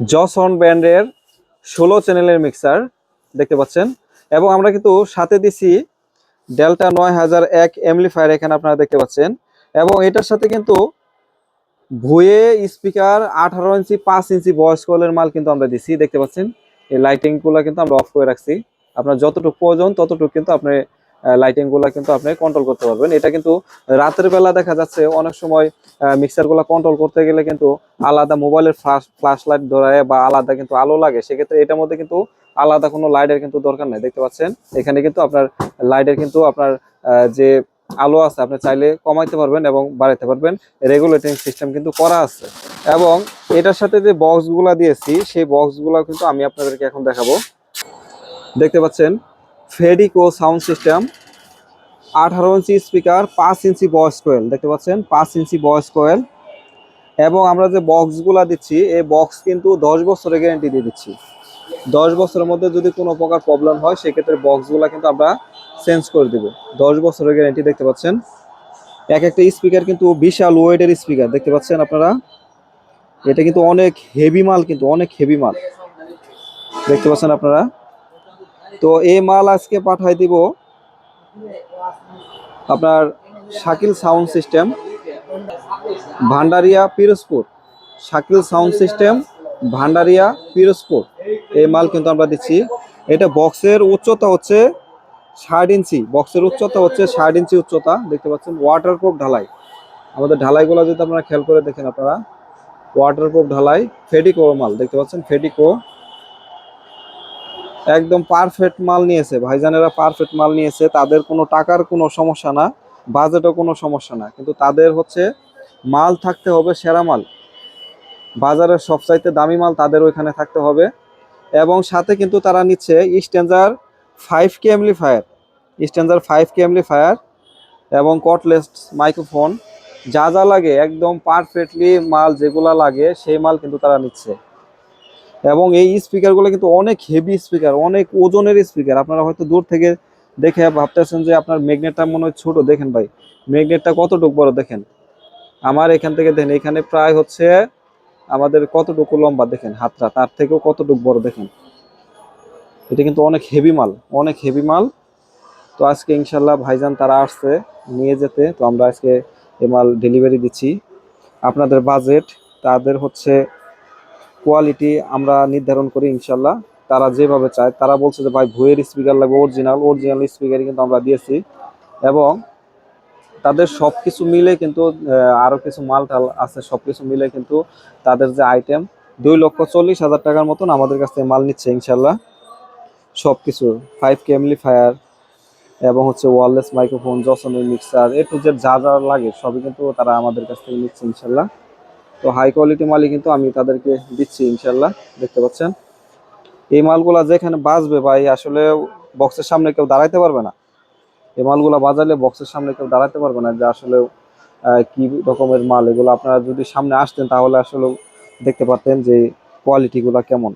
জসন ব্র্যান্ডের ষোলো চ্যানেলের মিক্সার দেখতে পাচ্ছেন। এবং আমরা কিন্তু সাথে দিছি ডেল্টা নয় হাজার এক এমলিফায়ার এখানে আপনারা দেখতে পাচ্ছেন। এবং এটার সাথে কিন্তু ভুয়ে স্পিকার আঠারো ইঞ্চি পাঁচ ইঞ্চি ভয়েস কলের মাল কিন্তু আমরা দিছি, দেখতে পাচ্ছেন। এই লাইটিংগুলা কিন্তু আমরা অফ করে রাখছি। আপনার যতটুকু প্রয়োজন, ততটুকু কিন্তু আপনি লাইটিংগুলা কিন্তু আপনি কন্ট্রোল করতে পারবেন। এটা কিন্তু রাতের বেলা দেখা যাচ্ছে, অনেক সময় মিক্সারগুলা কন্ট্রোল করতে গেলে কিন্তু আলাদা মোবাইলের ফ্ল্যাশ লাইট ধরায় বা আলাদা কিন্তু আলো লাগে। সেক্ষেত্রে এটার মধ্যে কিন্তু আলাদা কোনো লাইটের কিন্তু দরকার নেই। দেখতে পাচ্ছেন? এখানে কিন্তু আপনার লাইটের কিন্তু আপনার যে আলো আছে, আপনি চাইলে কমাইতে পারবেন এবং বাড়াইতে পারবেন। রেগুলেটিং সিস্টেম কিন্তু করা আছে। এবং এটার সাথে যে বক্সগুলা দিয়েছি, সেই বক্সগুলো কিন্তু আমি আপনাদেরকে এখন দেখাবো। দেখতে পাচ্ছেন? ফেডিকো সাউন্ড সিস্টেম, আঠারো ইঞ্চি স্পিকার, পাঁচ ইঞ্চি ভয়েস কোয়েল দেখতে পাচ্ছেন? পাঁচ ইঞ্চি ভয়েস কোয়েল এবং আমরা যে বক্সগুলা দিচ্ছি, এই বক্স কিন্তু দশ বছরের গ্যারেন্টি দিয়ে দিচ্ছি। দশ বছরের মধ্যে যদি কোনো প্রকার প্রবলেম হয়, সেক্ষেত্রে বক্সগুলা কিন্তু আমরা চেঞ্জ করে দেবো। দশ বছরের গ্যারেন্টি দেখতে পাচ্ছেন? এক একটা স্পিকার কিন্তু বিশাল ওয়েটের স্পিকার, দেখতে পাচ্ছেন আপনারা? এটা কিন্তু অনেক হেভি মাল, কিন্তু অনেক হেভি মাল। দেখতে পাচ্ছেন আপনারা? তো এই মাল আজকে পাঠাই দিব আপনার Shakil sound system, Bhandaria Pirojpur. Shakil sound system, Bhandaria Pirojpur. এই মাল কিন্তু আমরা দিচ্ছি। এটা বক্সের উচ্চতা হচ্ছে ষাট ইঞ্চি। বক্সের উচ্চতা হচ্ছে ষাট ইঞ্চি উচ্চতা। দেখতে পাচ্ছেন ওয়াটারপ্রুফ ঢালাই। আমাদের ঢালাইগুলো যদি আপনারা খেয়াল করে দেখেন আপনারা ওয়াটারপ্রুফ ঢালাই ফেডিকো মাল। দেখতে পাচ্ছেন ফেডিকো একদম পারফেক্ট মাল নিয়েছে। ভাইজানেরা পারফেক্ট মাল নিয়েছে। তাদের কোনো টাকার কোনো সমস্যা না বাজেটও কোনো সমস্যা না। কিন্তু তাদের হচ্ছে মাল থাকতে হবে সেরা মাল। বাজারের সবচাইতে দামি মাল তাদের ওইখানে থাকতে হবে। এবং সাথে কিন্তু তারা নিচ্ছে standard five K ampli amplifier standard five K amplifier এবং কটলেস মাইক্রোফোন যা যা লাগে, একদম পারফেক্টলি মাল যেগুলা লাগে, সেই মাল কিন্তু তারা নিচ্ছে। এবং এই স্পিকারগুলো কিন্তু অনেক হেভি স্পিকার অনেক ওজনের স্পিকার আপনারা হয়তো দূর থেকে দেখে ভাবতেছেন যে আপনার ম্যাগনেটটা মনে হয় ছোটো। দেখেন ভাই ম্যাগনেটটা কতটুকু বড় দেখেন? আমার এখান থেকে দেখেন, এখানে প্রায় হচ্ছে আমাদের কতটুকু লম্বা? দেখেন, হাতটা, তার থেকেও কতটুকু বড় দেখেন? এটা কিন্তু অনেক হেভি মাল, অনেক হেভি মাল। তো আজকে ইনশাল্লাহ ভাইজান তারা আসছে নিয়ে যেতে। তো আমরা আজকে এ মাল ডেলিভারি দিচ্ছি। আপনাদের বাজেট তাদের হচ্ছে কোয়ালিটি আমরা নির্ধারণ করি ইনশাল্লাহ তারা যেভাবে চায়, তারা বলছে যে, ভাই ভুয়ের স্পিকার লাগবে অরিজিনাল অরিজিনাল স্পিকারই কিন্তু আমরা দিয়েছি। এবং তাদের সব কিছু মিলে কিন্তু আরও কিছু মাল টাল আছে সব কিছু মিলে কিন্তু তাদের যে আইটেম দুই লক্ষ চল্লিশ হাজার টাকার মতন আমাদের কাছ থেকে মাল নিচ্ছে ইনশাল্লাহ সব কিছু ফাইভ কে ফায়ার এবং হচ্ছে ওয়ারলেস মাইক্রোফোন জসনের মিক্সার এ টু জেড যা যা লাগে সবই কিন্তু তারা আমাদের কাছ থেকে নিচ্ছে ইনশাল্লাহ তো হাই কোয়ালিটি মালই কিন্তু আমি তাদেরকে দিচ্ছি ইনশাল্লাহ দেখতে পাচ্ছেন? এই মালগুলা যেখানে বাজবে ভাই, আসলে বক্সের সামনে কেউ দাঁড়াইতে পারবে না। এই মালগুলা বাজালে বক্সের সামনে কেউ দাঁড়াতে পারবে না, যে আসলে কি রকমের মাল, এগুলো আপনারা যদি সামনে আসতেন তাহলে আসলে দেখতে পারতেন যে কোয়ালিটিগুলা কেমন।